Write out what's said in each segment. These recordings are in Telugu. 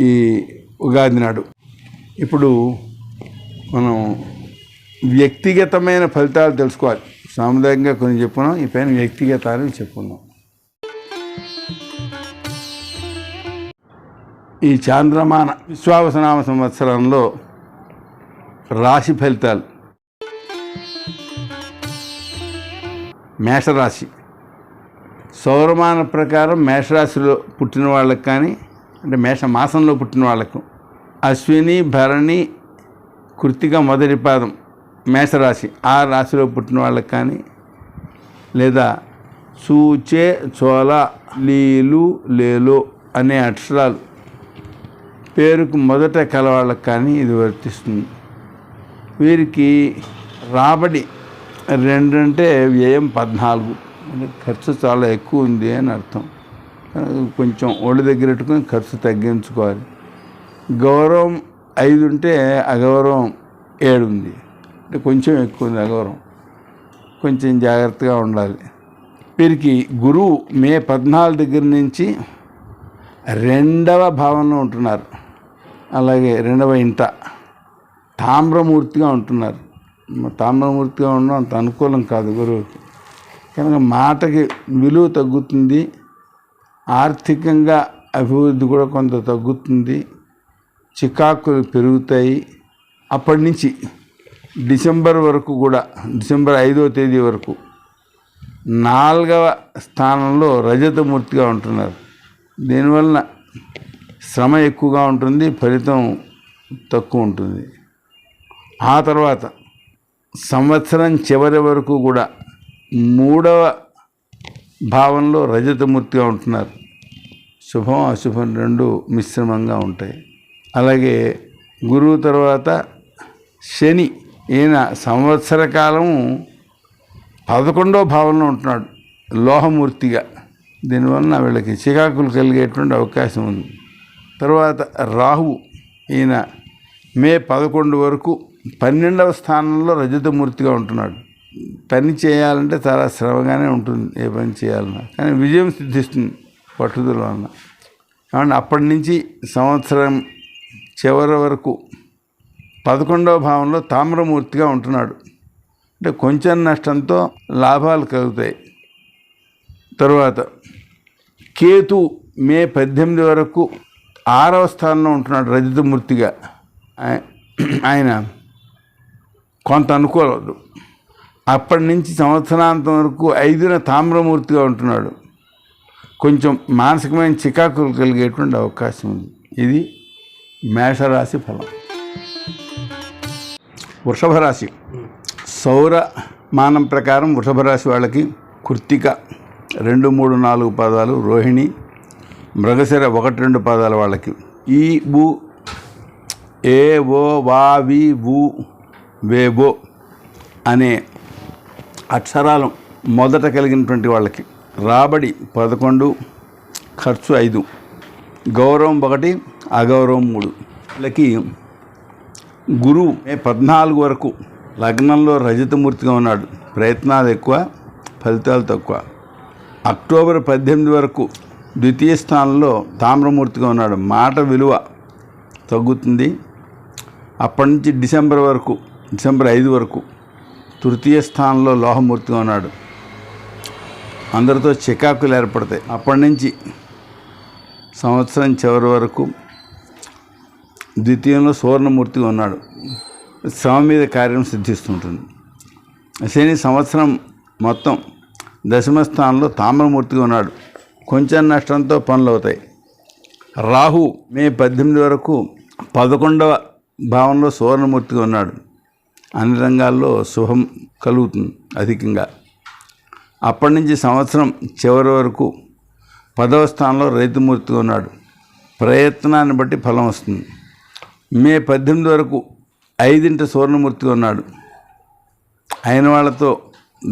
ఈ ఉగాది నాడు. ఇప్పుడు మనం వ్యక్తిగతమైన ఫలితాలు తెలుసుకోవాలి. సాముదాయంగా కొన్ని చెప్పుకున్నాం ఈ పైన వ్యక్తిగతాలు చెప్పుకుందాం ఈ చాంద్రమాన విశ్వావసనామ సంవత్సరంలో రాశి ఫలితాలు. మేషరాశి. సౌరమాన ప్రకారం మేషరాశిలో పుట్టిన వాళ్ళకి కానీ అంటే మేష మాసంలో పుట్టిన వాళ్ళకు. అశ్విని భరణి కృతిక మొదటి పాదం మేషరాశి. ఆ రాశిలో పుట్టిన వాళ్ళకి కానీ లేదా సూచే చోళ లీలు లేలో అనే అక్షరాలు పేరుకు మొదట కలవాళ్ళకి కానీ ఇది వర్తిస్తుంది. వీరికి రాబడి రెండంటే వ్యయం పద్నాలుగు. అంటే ఖర్చు చాలా ఎక్కువ ఉంది అని అర్థం. కొంచెం ఒళ్ళు దగ్గర పెట్టుకొని ఖర్చు తగ్గించుకోవాలి. గౌరవం ఐదు ఉంటే అగౌరవం ఏడు ఉంది. అంటే కొంచెం ఎక్కువ ఉంది అగౌరవం. కొంచెం జాగ్రత్తగా ఉండాలి. వీరికి గురువు మే పద్నాలుగు దగ్గర నుంచి రెండవ భావంలో ఉంటున్నారు. అలాగే రెండవ ఇంట తామ్రమూర్తిగా ఉంటున్నారు. తామ్రమూర్తిగా ఉండడం అంత అనుకూలం కాదు గురువుకి. కనుక మాటకి విలువ తగ్గుతుంది. ఆర్థికంగా అభివృద్ధి కూడా కొంత తగ్గుతుంది. చికాకులు పెరుగుతాయి. అప్పటి నుంచి డిసెంబర్ వరకు కూడా డిసెంబర్ ఐదో తేదీ వరకు నాలుగవ స్థానంలో రజతమూర్తిగా ఉంటున్నారు. దీనివలన శ్రమ ఎక్కువగా ఉంటుంది ఫలితం తక్కువ ఉంటుంది. ఆ తర్వాత సంవత్సరం చివరి వరకు కూడా మూడవ భావంలో రజతమూర్తిగా ఉంటున్నారు. శుభం అశుభం రెండు మిశ్రమంగా ఉంటాయి. అలాగే గురువు తర్వాత శని ఈయన సంవత్సర కాలము పదకొండవ భావంలో ఉంటున్నాడు లోహమూర్తిగా. దీనివలన వీళ్ళకి చికాకులు కలిగేటువంటి అవకాశం ఉంది. తర్వాత రాహువు ఈయన మే పదకొండు వరకు పన్నెండవ స్థానంలో రజతమూర్తిగా ఉంటున్నాడు. పని చేయాలంటే చాలా శ్రమగానే ఉంటుంది ఏ పని చేయాలన్నా. కానీ విజయం సిద్ధిస్తుంది పట్టుదల వలన. కాబట్టి అప్పటి నుంచి సంవత్సరం చివరి వరకు పదకొండవ భావంలో తామ్రమూర్తిగా ఉంటున్నాడు. అంటే కొంచెం నష్టంతో లాభాలు కలుగుతాయి. తరువాత కేతు మే పద్దెనిమిది వరకు ఆరవ స్థానంలో ఉంటున్నాడు రజతమూర్తిగా. ఆయన కొంత అనుకోలేదు అప్పటి నుంచి సంవత్సరాంతం వరకు ఐదున తామ్రమూర్తిగా ఉంటున్నాడు. కొంచెం మానసికమైన చికాకులు కలిగేటువంటి అవకాశం ఉంది. ఇది మేషరాశి ఫలం. వృషభ రాశి. సౌర మానం ప్రకారం వృషభ రాశి వాళ్ళకి కృత్తిక రెండు మూడు నాలుగు పాదాలు రోహిణి మృగశిర ఒకటి రెండు పాదాల వాళ్ళకి. ఈ బు ఏ ఓ వా వి వు వేబో అనే అక్షరాలు మొదట కలిగినటువంటి వాళ్ళకి రాబడి పదకొండు ఖర్చు ఐదు. గౌరవం ఒకటి అగౌరవం మూడు. వీళ్ళకి గురువు మే పద్నాలుగు వరకు లగ్నంలో రజతమూర్తిగా ఉన్నాడు. ప్రయత్నాలు ఎక్కువ ఫలితాలు తక్కువ. అక్టోబర్ పద్దెనిమిది వరకు ద్వితీయ స్థానంలో తామ్రమూర్తిగా ఉన్నాడు. మాట విలువ తగ్గుతుంది. అప్పటి నుంచి డిసెంబర్ వరకు డిసెంబర్ ఐదు వరకు తృతీయ స్థానంలో లోహమూర్తిగా ఉన్నాడు. అందరితో చికాకులు ఏర్పడతాయి. అప్పటి నుంచి సంవత్సరం చివరి వరకు ద్వితీయంలో సువర్ణమూర్తిగా ఉన్నాడు. శ్రమ మీద కార్యం సిద్ధిస్తుంటుంది. శని సంవత్సరం మొత్తం దశమ స్థానంలో తామ్రమూర్తిగా ఉన్నాడు. కొంచెం నష్టంతో పనులు అవుతాయి. రాహు మే పద్దెనిమిది వరకు పదకొండవ భావంలో సువర్ణమూర్తిగా ఉన్నాడు. అన్ని రంగాల్లో శుభం కలుగుతుంది అధికంగా. అప్పటి నుంచి సంవత్సరం చివరి వరకు పదవ స్థానంలో రైతుమూర్తిగా ఉన్నాడు. ప్రయత్నాన్ని బట్టి ఫలం వస్తుంది. మే పద్దెనిమిది వరకు ఐదింట సువర్ణమూర్తిగా ఉన్నాడు. అయిన వాళ్ళతో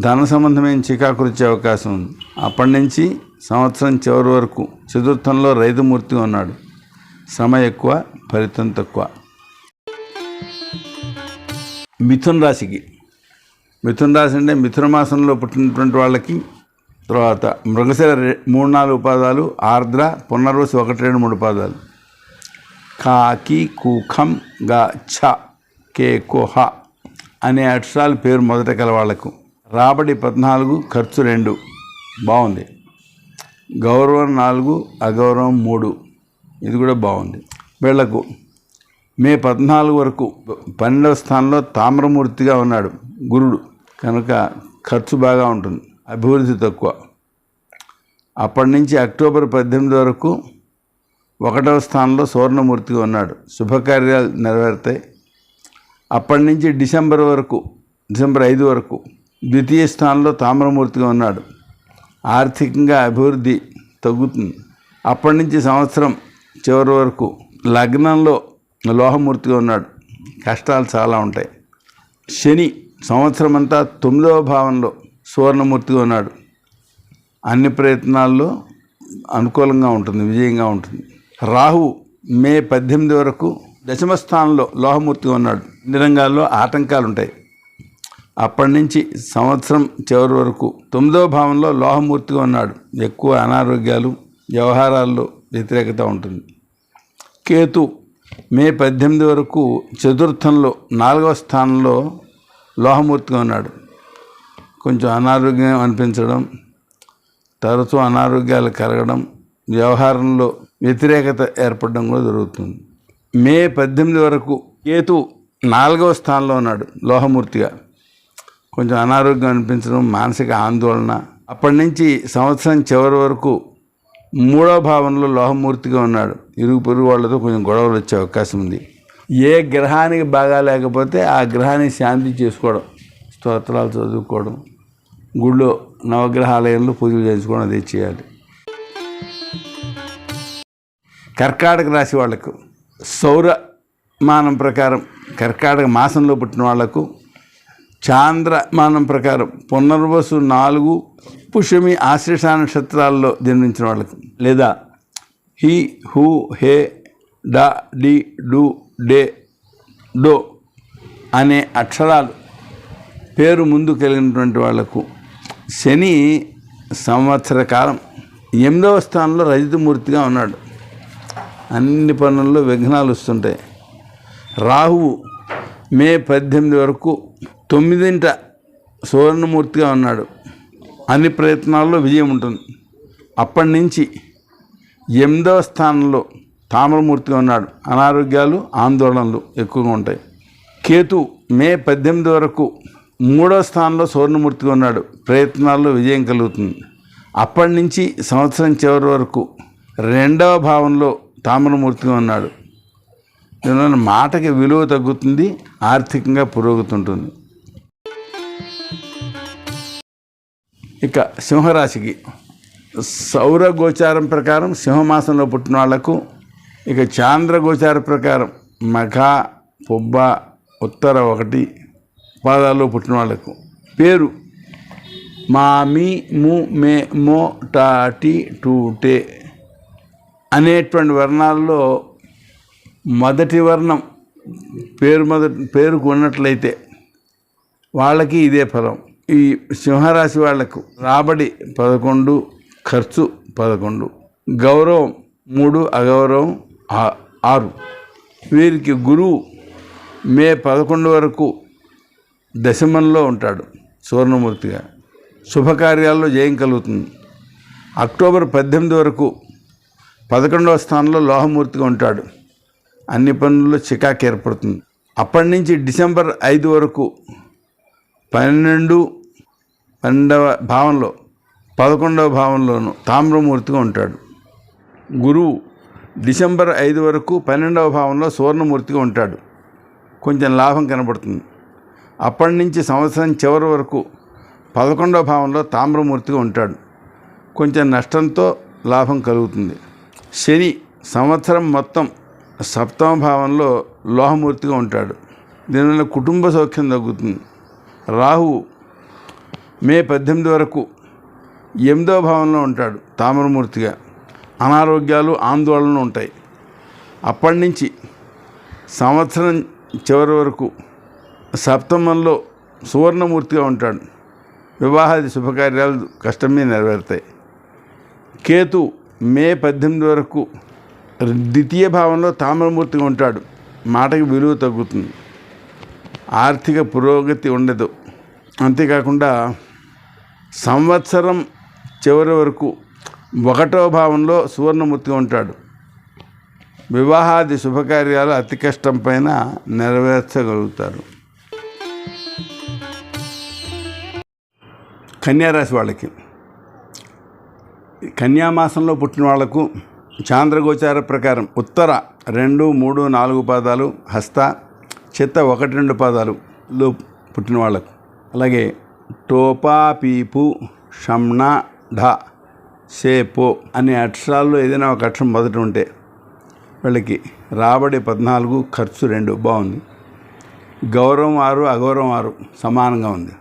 ధన సంబంధమైన చికాకులు వచ్చే అవకాశం ఉంది. అప్పటి నుంచి సంవత్సరం చివరి వరకు చతుర్థంలో రైతుమూర్తిగా ఉన్నాడు. శ్రమ ఎక్కువ ఫలితం తక్కువ. మిథున్ రాశికి మిథున రాశి అంటే మిథున మాసంలో పుట్టినటువంటి వాళ్ళకి తర్వాత మృగశిర మూడు నాలుగు పాదాలు ఆర్ద్ర పునర్వసి ఒకటి రెండు మూడు పాదాలు. కాకి కుఖం గా ఛ కే కుహ అనే అక్షరాలు పేరు మొదట కల వాళ్ళకు రాబడి పద్నాలుగు ఖర్చు రెండు. బాగుంది. గౌరవం నాలుగు అగౌరవం మూడు. ఇది కూడా బాగుంది. వీళ్ళకు మే పద్నాలుగు వరకు పన్నెండవ స్థానంలో తామ్రమూర్తిగా ఉన్నాడు గురుడు. కనుక ఖర్చు బాగా ఉంటుంది అభివృద్ధి తక్కువ. అప్పటి నుంచి అక్టోబర్ పద్దెనిమిది వరకు ఒకటవ స్థానంలో సువర్ణమూర్తిగా ఉన్నాడు. శుభకార్యాలు నెరవేరుతాయి. అప్పటి నుంచి డిసెంబర్ వరకు డిసెంబర్ ఐదు వరకు ద్వితీయ స్థానంలో తామ్రమూర్తిగా ఉన్నాడు. ఆర్థికంగా అభివృద్ధి తగ్గుతుంది. అప్పటి నుంచి సంవత్సరం చివరి వరకు లగ్నంలో లోహమూర్తిగా ఉన్నాడు. కష్టాలు చాలా ఉంటాయి. శని సంవత్సరం అంతా తొమ్మిదవ భావంలో సువర్ణమూర్తిగా ఉన్నాడు. అన్ని ప్రయత్నాల్లో అనుకూలంగా ఉంటుంది విజయంగా ఉంటుంది. రాహు మే పద్దెనిమిది వరకు దశమ స్థానంలో లోహమూర్తిగా ఉన్నాడు. అన్ని రంగాల్లో ఆటంకాలు ఉంటాయి అప్పటి నుంచి సంవత్సరం చివరి వరకు తొమ్మిదవ భావంలో లోహమూర్తిగా ఉన్నాడు. ఎక్కువ అనారోగ్యాలు వ్యవహారాల్లో వ్యతిరేకత ఉంటుంది. కేతు మే పద్దెనిమిది వరకు చతుర్థంలో నాలుగవ స్థానంలో లోహమూర్తిగా ఉన్నాడు. కొంచెం అనారోగ్యం అనిపించడం తరచూ అనారోగ్యాలు కలగడం వ్యవహారంలో వ్యతిరేకత ఏర్పడడం కూడా జరుగుతుంది. మే పద్దెనిమిది వరకు కేతు నాలుగవ స్థానంలో ఉన్నాడు లోహమూర్తిగా. కొంచెం అనారోగ్యం అనిపించడం మానసిక ఆందోళన. అప్పటి నుంచి సంవత్సరం చివరి వరకు మూడో భావంలో లోహమూర్తిగా ఉన్నాడు. ఇరుగు పొరుగు వాళ్ళతో కొంచెం గొడవలు వచ్చే అవకాశం ఉంది. ఏ గ్రహానికి బాగా లేకపోతే ఆ గ్రహాన్ని శాంతి చేసుకోవడం స్తోత్రాలు చదువుకోవడం గుళ్ళో నవగ్రహాలయంలో పూజలు చేసుకోవడం అదే చేయాలి. కర్కాటక రాశి వాళ్ళకు సౌర మానం ప్రకారం కర్కాటక మాసంలో పుట్టిన వాళ్ళకు చాంద్రమానం ప్రకారం పునర్వసు నాలుగు పుష్యమి ఆశ్లేష నక్షత్రాల్లో జన్మించిన వాళ్ళకు లేదా హి హూ హే డ డి డు డే డో అనే అక్షరాలు పేరు ముందు కలిగినటువంటి వాళ్ళకు శని సంవత్సర కాలం ఎనిమిదవ స్థానంలో రజితమూర్తిగా ఉన్నాడు. అన్ని పనుల్లో విఘ్నాలు వస్తుంటాయి. రాహువు మే పద్దెనిమిది వరకు తొమ్మిదింట సువర్ణమూర్తిగా ఉన్నాడు. అన్ని ప్రయత్నాల్లో విజయం ఉంటుంది. అప్పటి నుంచి ఎనిమిదవ స్థానంలో తామ్రమూర్తిగా ఉన్నాడు. అనారోగ్యాలు ఆందోళనలు ఎక్కువగా ఉంటాయి. కేతు మే పద్దెనిమిది వరకు మూడో స్థానంలో సువర్ణమూర్తిగా ఉన్నాడు. ప్రయత్నాల్లో విజయం కలుగుతుంది. అప్పటి నుంచి సంవత్సరం చివరి వరకు రెండవ భావంలో తామ్రమూర్తిగా ఉన్నాడు. దీనివల్ల మాటకి విలువ తగ్గుతుంది ఆర్థికంగా పురోగతుంటుంది. ఇక సింహరాశికి సౌర గోచారం ప్రకారం సింహమాసంలో పుట్టిన వాళ్ళకు ఇక చాంద్ర గోచార ప్రకారం మఖ పొబ్బ ఉత్తర ఒకటి పాదాల్లో పుట్టిన వాళ్ళకు పేరు? మా మీ ము మే మో టా టి టూ. అనేటువంటి వర్ణాల్లో మొదటి వర్ణం పేరు మొదటి పేరుకు ఉన్నట్లయితే వాళ్ళకి ఇదే ఫలం. ఈ సింహరాశి వాళ్ళకు రాబడి పదకొండు ఖర్చు పదకొండు. గౌరవం మూడు అగౌరవం ఆరు. వీరికి గురువు మే పదకొండు వరకు దశమంలో ఉంటాడు సువర్ణమూర్తిగా శుభకార్యాల్లో జయం కలుగుతుంది. అక్టోబర్ పద్దెనిమిది వరకు పదకొండవ స్థానంలో లోహమూర్తిగా ఉంటాడు. అన్ని పనుల్లో చికాకు ఏర్పడుతుంది. అప్పటి నుంచి డిసెంబర్ ఐదు వరకు పన్నెండు పన్నెండవ భావంలో పదకొండవ భావంలోను తామ్రమూర్తిగా ఉంటాడు. గురువు డిసెంబర్ ఐదు వరకు పన్నెండవ భావంలో సువర్ణమూర్తిగా ఉంటాడు. కొంచెం లాభం కనబడుతుంది. అప్పటి నుంచి సంవత్సరం చివరి వరకు పదకొండవ భావంలో తామ్రమూర్తిగా ఉంటాడు. కొంచెం నష్టంతో లాభం కలుగుతుంది. శని సంవత్సరం మొత్తం సప్తమ భావంలో లోహమూర్తిగా ఉంటాడు. దీనివల్ల కుటుంబ సౌఖ్యం తగ్గుతుంది. రాహువు మే పద్దెనిమిది వరకు ఎనిమిదవ భావంలో ఉంటాడు తామ్రమూర్తిగా. అనారోగ్యాలు ఆందోళనలు ఉంటాయి. అప్పటి నుంచి సంవత్సరం చివరి వరకు సప్తమంలో సువర్ణమూర్తిగా ఉంటాడు. వివాహాది శుభకార్యాలు కష్టమే నెరవేరుతాయి. కేతు మే పద్దెనిమిది వరకు ద్వితీయ భావంలో తామ్రమూర్తిగా ఉంటాడు. మాటకి విలువ తగ్గుతుంది. ఆర్థిక పురోగతి ఉండదు. అంతేకాకుండా సంవత్సరం చివరి వరకు ఒకటో భావంలో సువర్ణమూర్తిగా ఉంటాడు. వివాహాది శుభకార్యాలు అతి కష్టం పైన నెరవేర్చగలుగుతారు. కన్యారాశి వాళ్ళకి. కన్యామాసంలో పుట్టిన వాళ్ళకు చాంద్రగోచార ప్రకారం ఉత్తర రెండు మూడు నాలుగు పాదాలు హస్త చిత్త ఒకటి రెండు పాదాలులో పుట్టిన వాళ్ళకు అలాగే టోపా పీపు షమ్నా ఢ. సేపో అనే అక్షరాల్లో ఏదైనా ఒక అక్షరం మొదట ఉంటే వీళ్ళకి రాబడి పద్నాలుగు ఖర్చు రెండు బాగుంది. గౌరవం ఆరు అగౌరవం ఆరు సమానంగా ఉంది.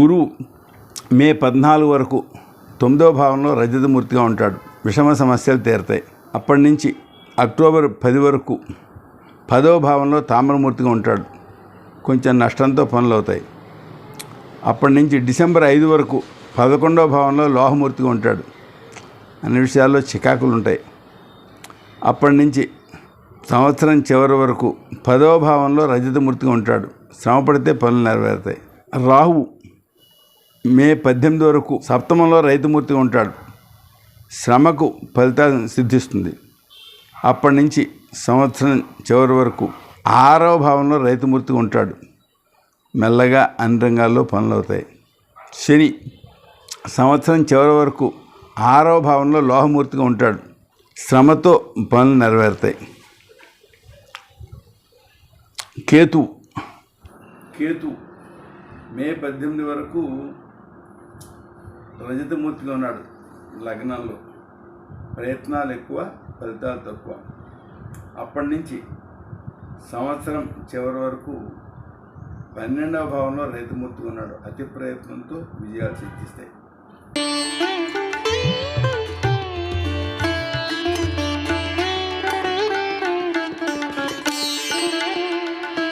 గురువు మే పద్నాలుగు వరకు తొమ్మిదో భావంలో రజతమూర్తిగా ఉంటాడు. విషమ సమస్యలు తీరతాయి. అప్పటి నుంచి అక్టోబర్ పది వరకు పదో భావంలో తామ్రమూర్తిగా ఉంటాడు. కొంచెం నష్టంతో పనులు అవుతాయి. అప్పటి నుంచి డిసెంబర్ ఐదు వరకు పదకొండో భావంలో లోహమూర్తిగా ఉంటాడు. అన్ని విషయాల్లో చికాకులు ఉంటాయి అప్పటి నుంచి సంవత్సరం చివరి వరకు పదవ భావంలో రజతమూర్తిగా ఉంటాడు. శ్రమ పడితే పనులు నెరవేరుతాయి. రాహువు మే పద్దెనిమిది వరకు సప్తమంలో రైతుమూర్తిగా ఉంటాడు. శ్రమకు ఫలితాలు సిద్ధిస్తుంది. అప్పటి నుంచి సంవత్సరం చివరి వరకు ఆరవ భావంలో రైతుమూర్తిగా ఉంటాడు. మెల్లగా అన్ని రంగాల్లో పనులు అవుతాయి శని సంవత్సరం చివరి వరకు ఆరవ భావంలో లోహమూర్తిగా ఉంటాడు. శ్రమతో పనులు నెరవేరుతాయి. కేతు. కేతు. మే పద్దెనిమిది వరకు రజతమూర్తిగా ఉన్నాడు లగ్నంలో. ప్రయత్నాలు ఎక్కువ ఫలితాలు తక్కువ. అప్పటి నుంచి సంవత్సరం చివరి వరకు పన్నెండవ భావంలో రైతుమూర్తిగా ఉన్నాడు. అతి ప్రయత్నంతో విజయాలు సిద్ధిస్తాయి